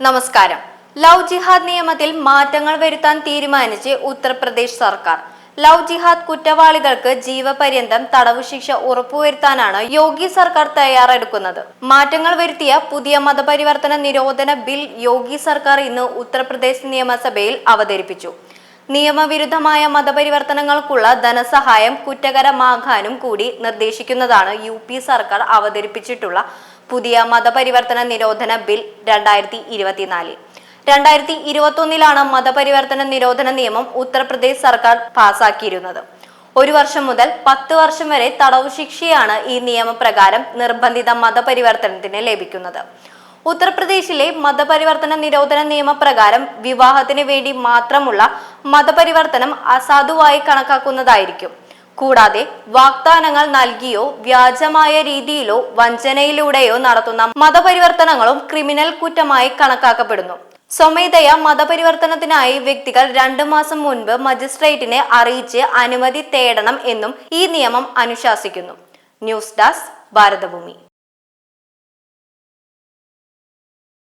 നമസ്കാരം. ലവ് ജിഹാദ് നിയമത്തിൽ മാറ്റങ്ങൾ വരുത്താൻ തീരുമാനിച്ച് ഉത്തർപ്രദേശ് സർക്കാർ. ലവ് ജിഹാദ് കുറ്റവാളികൾക്ക് ജീവപര്യന്തം തടവു ശിക്ഷ ഉറപ്പുവരുത്താനാണ് യോഗി സർക്കാർ തയ്യാറെടുക്കുന്നത്. മാറ്റങ്ങൾ വരുത്തിയ പുതിയ മതപരിവർത്തന നിരോധന ബിൽ യോഗി സർക്കാർ ഇന്ന് ഉത്തർപ്രദേശ് നിയമസഭയിൽ അവതരിപ്പിച്ചു. നിയമവിരുദ്ധമായ മതപരിവർത്തനങ്ങൾക്കുള്ള ധനസഹായം കുറ്റകരമാകാനും കൂടി നിർദ്ദേശിക്കുന്നതാണ് യു പി സർക്കാർ അവതരിപ്പിച്ചിട്ടുള്ള പുതിയ മതപരിവർത്തന നിരോധന ബിൽ രണ്ടായിരത്തി ഇരുപത്തിനാല് രണ്ടായിരത്തി ഇരുപത്തൊന്നിലാണ് മതപരിവർത്തന നിരോധന നിയമം ഉത്തർപ്രദേശ് സർക്കാർ പാസാക്കിയിരുന്നത്. ഒരു വർഷം മുതൽ പത്ത് വർഷം വരെ തടവ് ശിക്ഷയാണ് ഈ നിയമപ്രകാരം നിർബന്ധിത മതപരിവർത്തനത്തിന് ലഭിക്കുന്നത്. ഉത്തർപ്രദേശിലെ മതപരിവർത്തന നിരോധന നിയമപ്രകാരം വിവാഹത്തിന് വേണ്ടി മാത്രമുള്ള മതപരിവർത്തനം അസാധുവായി കണക്കാക്കുന്നതായിരിക്കും. കൂടാതെ വാഗ്ദാനങ്ങൾ നൽകിയോ വ്യാജമായ രീതിയിലോ വഞ്ചനയിലൂടെയോ നടത്തുന്ന മതപരിവർത്തനങ്ങളും ക്രിമിനൽ കുറ്റമായി കണക്കാക്കപ്പെടുന്നു. സ്വമേധയ മതപരിവർത്തനത്തിനായി വ്യക്തികൾ രണ്ടു മാസം മുൻപ് മജിസ്ട്രേറ്റിനെ അറിയിച്ച് അനുമതി തേടണം എന്നും ഈ നിയമം അനുശാസിക്കുന്നു. News desk Bharathabhoomi.